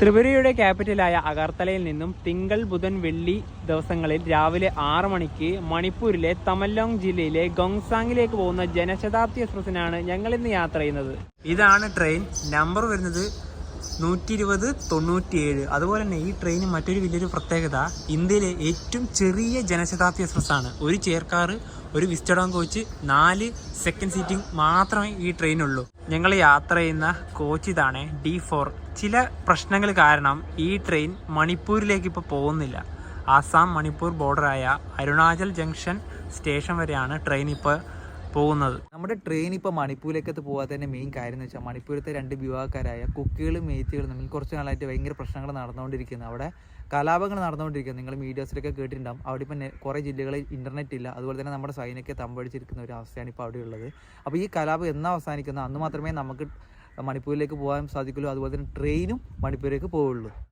ത്രിപുരയുടെ ക്യാപിറ്റലായ അഗർത്തലയിൽ നിന്നും തിങ്കൾ ബുധൻ വെള്ളി ദിവസങ്ങളിൽ രാവിലെ ആറ് മണിക്ക് മണിപ്പൂരിലെ തമല്ലോങ് ജില്ലയിലെ ഗോങ്സാങ്ങിലേക്ക് പോകുന്ന ജനശതാബ്ദി എക്സ്പ്രസിനാണ് ഞങ്ങൾ ഇന്ന് യാത്ര ചെയ്യുന്നത്. ഇതാണ് ട്രെയിൻ. നമ്പർ വരുന്നത് നൂറ്റി ഇരുപത് തൊണ്ണൂറ്റിയേഴ്. അതുപോലെ തന്നെ ഈ ട്രെയിന് മറ്റൊരു വലിയൊരു പ്രത്യേകത ഇന്ത്യയിലെ ഏറ്റവും ചെറിയ ജനശതാബ്ദി എക്സ്പ്രസ് ആണ് ഒരു ചെയർക്കാർ ഒരു വിസ്റ്റഡോം കോച്ച് നാല് സെക്കൻഡ് സീറ്റിംഗ് മാത്രമേ ഈ ട്രെയിനുള്ളൂ. ഞങ്ങൾ യാത്ര ചെയ്യുന്ന കോച്ച് ഇതാണ് ഡി ഫോർ ചില പ്രശ്നങ്ങൾ കാരണം ഈ ട്രെയിൻ മണിപ്പൂരിലേക്ക് ഇപ്പോൾ പോകുന്നില്ല. ആസാം മണിപ്പൂർ ബോർഡറായ അരുണാചൽ ജംഗ്ഷൻ സ്റ്റേഷൻ വരെയാണ് ട്രെയിൻ ഇപ്പോൾ പോകുന്നത്. നമ്മുടെ ട്രെയിൻ ഇപ്പോൾ മണിപ്പൂരിലേക്ക് പോകാത്തതിന്റെ മെയിൻ കാര്യം എന്ന് വെച്ചാൽ മണിപ്പൂരത്തെ രണ്ട് വിവാഹക്കാരായ കുക്കികളും മേത്തികളും തമ്മിൽ കുറച്ച് നാളായിട്ട് ഭയങ്കര പ്രശ്നങ്ങൾ നടന്നുകൊണ്ടിരിക്കുന്നത് അവിടെ കലാപങ്ങൾ നടന്നുകൊണ്ടിരിക്കുന്നത് നിങ്ങൾ മീഡിയസിലൊക്കെ കേട്ടിട്ടുണ്ടാവും. അവിടെ ഇപ്പം കുറേ ജില്ലകളിൽ ഇന്റർനെറ്റ് ഇല്ല. അതുപോലെ തന്നെ നമ്മുടെ സൈനൊക്കെ തമ്പടിച്ചിരിക്കുന്ന ഒരു അവസ്ഥയാണ് ഇപ്പോൾ അവിടെ ഉള്ളത്. അപ്പോൾ ഈ കലാപം എന്നാ അവസാനിക്കുന്നത് അന്ന് മാത്രമേ നമുക്ക് മണിപ്പൂരിലേക്ക് പോകാൻ സാധിക്കുള്ളൂ. അതുപോലെ തന്നെ ട്രെയിനും മണിപ്പൂരിലേക്ക് പോവുള്ളൂ.